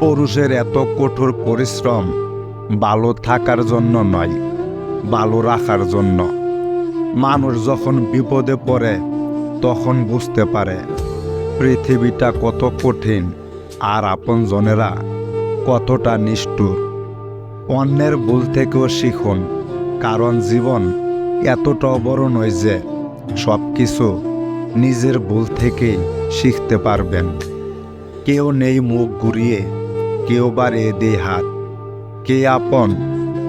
পুরুষের এত কঠোর পরিশ্রম, ভালো থাকার জন্য নয়, ভালো রাখার জন্য। মানুষ যখন বিপদে পড়ে, তখন বুঝতে পারে, পৃথিবীটা কত কঠিন আর আপনজনেরা কতটা নিষ্ঠুর। অন্যের ভুল থেকেও শিখুন, কারণ জীবন এতটা বড় নয় যে সব কিছু নিজের ভুল থেকেই শিখতে পারবেন। কেউ নেই মুখ ঘুরিয়ে কেউ বাড়িয়ে দেয় হাত, কে আপন,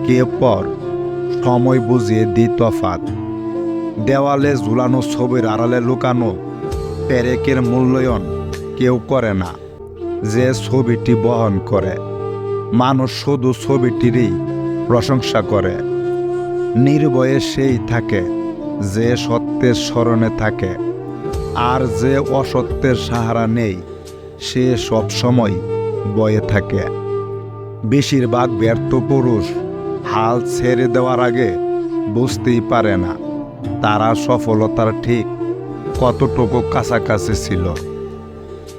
কে পর, সময় বুঝিয়ে দি তফাত। দেওয়ালে ঝুলানো ছবির আড়ালে লুকানো পেরেকের মূল্যায়ন কেউ করে না, যে ছবিটি বহন করে। মানুষ শুধু ছবিটিরই প্রশংসা করে। নির্ভয়ে সেই থাকে, যে সত্যের স্মরণে থাকে। আর যে অসত্যের সাহারা নেই, সে সব সময় বয়ে থাকে। বেশিরভাগ ব্যর্থ পুরুষ হাল ছেড়ে দেওয়ার আগে বুঝতেই পারে না তারা সফলতার ঠিক কতটুকু কাছাকাছি ছিল।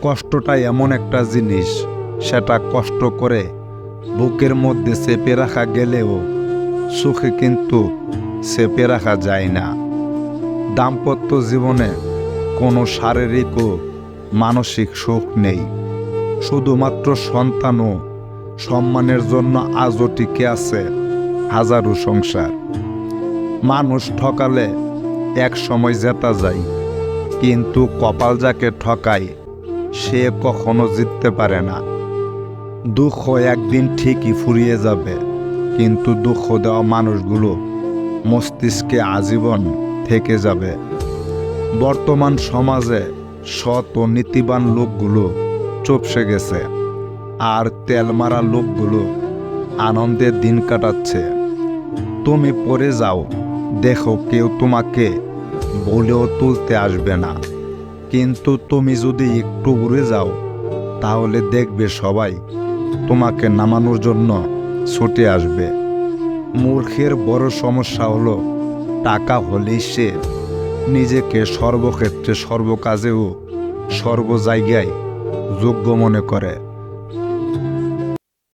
কষ্টটা এমন একটা জিনিস, সেটা কষ্ট করে বুকের মধ্যে চেপে রাখা গেলেও সুখে কিন্তু চেপে রাখা যায় না। দাম্পত্য জীবনে কোনো শারীরিক ও মানসিক সুখ নেই। শুধুমাত্র সন্তান ও সম্মানের জন্য আজও টিকে আছে হাজারো সংসার। মানুষ ঠকালে এক সময় জেতা যায়, কিন্তু কপাল যাকে ঠকায়, সে কখনো জিততে পারে না। দুঃখ একদিন ঠিকই ফুরিয়ে যাবে, কিন্তু দুঃখ দেওয়া মানুষগুলো মস্তিষ্কে আজীবন থেকে যাবে। বর্তমান সমাজে সৎ ও নীতিবান লোকগুলো চুপসে গেছে। আর তেল মারা লোকগুলো আনন্দের দিন কাটাচ্ছে। তুমি পরে যাও, দেখো কেউ তোমাকে বলেও তুলতে আসবে না। কিন্তু তুমি যদি একটু উড়ে যাও, তাহলে দেখবে সবাই তোমাকে নামানোর জন্য ছুটে আসবে। মূর্খের বড় সমস্যা হলো, টাকা হলেই সে নিজেকে সর্বক্ষেত্রে সর্বকাজেও সর্ব জায়গায় যোগ্য মনে করে।